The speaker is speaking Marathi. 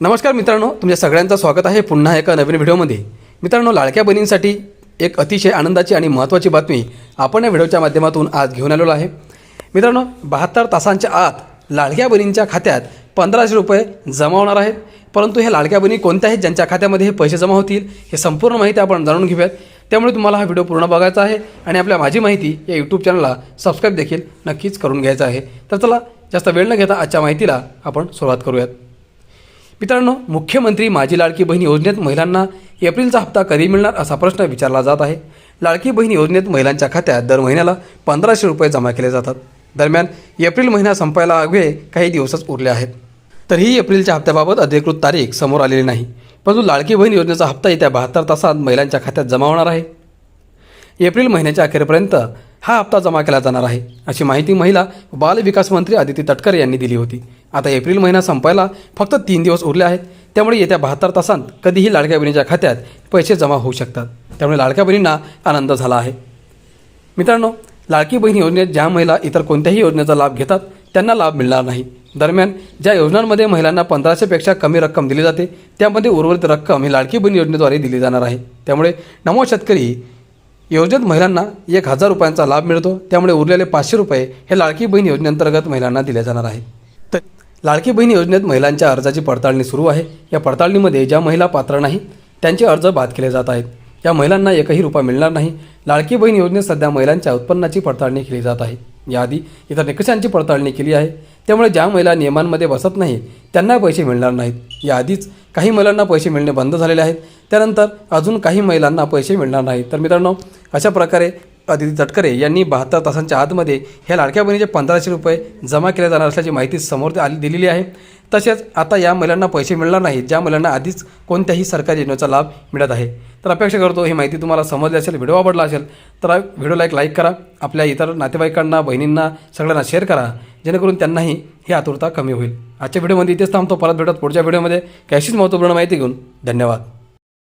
नमस्कार मित्रांनो तुमच्या सगळ्यांचं स्वागत आहे पुन्हा एका नवीन व्हिडिओमध्ये. मित्रांनो लाडक्या बहिणींसाठी एक अतिशय आनंदाची आणि महत्त्वाची बातमी आपण या व्हिडिओच्या माध्यमातून आज घेऊन आलेलो आहे. मित्रांनो बहात्तर तासांच्या आत लाडक्या बहिणींच्या खात्यात पंधराशे रुपये जमा होणार आहेत. परंतु हे लाडक्या बहिणी कोणत्या आहेत ज्यांच्या खात्यामध्ये हे पैसे जमा होतील हे संपूर्ण माहिती आपण जाणून घेऊयात. त्यामुळे तुम्हाला हा व्हिडिओ पूर्ण बघायचा आहे आणि आपल्या माझी माहिती या यूट्यूब चॅनलला सबस्क्राईब देखील नक्कीच करून घ्यायचं आहे. तर चला जास्त वेळ न घेता आजच्या माहितीला आपण सुरुवात करूयात. मित्रांनो मुख्यमंत्री माझी लाडकी बहीण योजनेत महिलांना एप्रिलचा हप्ता कधी मिळणार असा प्रश्न विचारला जात आहे. लाडकी बहीण योजनेत महिलांच्या खात्यात दर महिन्याला पंधराशे रुपये जमा केले जातात. दरम्यान एप्रिल महिना संपायला अवघे काही दिवसच उरले आहेत. तरीही एप्रिलच्या हप्त्याबाबत अधिकृत तारीख समोर आलेली नाही. परंतु लाडकी बहीण योजनेचा हप्ता येत्या बहात्तर तासात महिलांच्या खात्यात जमा होणार आहे. एप्रिल महिन्याच्या अखेरपर्यंत हा हप्ता जमा केला जाणार आहे अशी माहिती महिला बाल विकास मंत्री आदिती तटकरे यांनी दिली होती. आता एप्रिल महिना संपायला फक्त तीन दिवस उरले आहेत. त्यामुळे येत्या बहात्तर तासांत कधीही लाडक्या बहिणीच्या खात्यात पैसे जमा होऊ शकतात. त्यामुळे लाडक्या बहिणींना आनंद झाला आहे. मित्रांनो लाडकी बहीण योजनेत ज्या महिला इतर कोणत्याही योजनेचा लाभ घेतात त्यांना लाभ मिळणार नाही. दरम्यान ज्या योजनांमध्ये महिलांना पंधराशेपेक्षा कमी रक्कम दिली जाते त्यामध्ये उर्वरित रक्कम ही लाडकी बहीण योजनेद्वारे दिली जाणार आहे. त्यामुळे नमो शेतकरी योजनेत महिलांना एक हजार रुपयांचा लाभ मिळतो. त्यामुळे उरलेले पाचशे रुपये हे लाडकी बहीण योजनेअंतर्गत महिलांना दिले जाणार आहे. लाडकी बहीण योजनेत महिलांच्या अर्जाची पडताळणी सुरू आहे. या पडताळणीमध्ये ज्या महिला पात्र नाही त्यांचे अर्ज बाद केले जात आहेत. या महिलांना एकही रुपया मिळणार नाही. लाडकी बहीण योजनेत सध्या महिलांच्या उत्पन्नाची पडताळणी केली जात आहे. याआधी इतर निकषांची पडताळणी केली आहे. त्यामुळे ज्या महिला नियमांमध्ये बसत नाही त्यांना पैसे मिळणार नाहीत. याआधीच काही महिलांना पैसे मिळणे बंद झालेले आहेत. त्यानंतर अजून काही महिलांना पैसे मिळणार नाहीत. तर मित्रांनो अशा प्रकारे अदिती तटकरे यांनी बहात्तर तासांच्या आतमध्ये ह्या लाडक्या बहिणीचे पंधराशे रुपये जमा केले जाणार असल्याची माहिती समोर आली दिलेली आहे. तसेच आता या महिलांना पैसे मिळणार नाहीत ज्या महिलांना आधीच कोणत्याही सरकारी योजनेचा लाभ मिळत आहे. तर अपेक्षा करतो ही माहिती तुम्हाला समजली असेल व्हिडिओ आवडला असेल तर व्हिडिओला एक लाईक करा आपल्या इतर नातेवाईकांना बहिणींना सगळ्यांना शेअर करा जेणेकरून त्यांनाही ही आतुरता कमी होईल. आजच्या व्हिडिओमध्ये इथेच थांबतो परत भेटत पुढच्या व्हिडिओमध्ये. कॅशीच महत्त्वपूर्ण माहिती घेऊन धन्यवाद.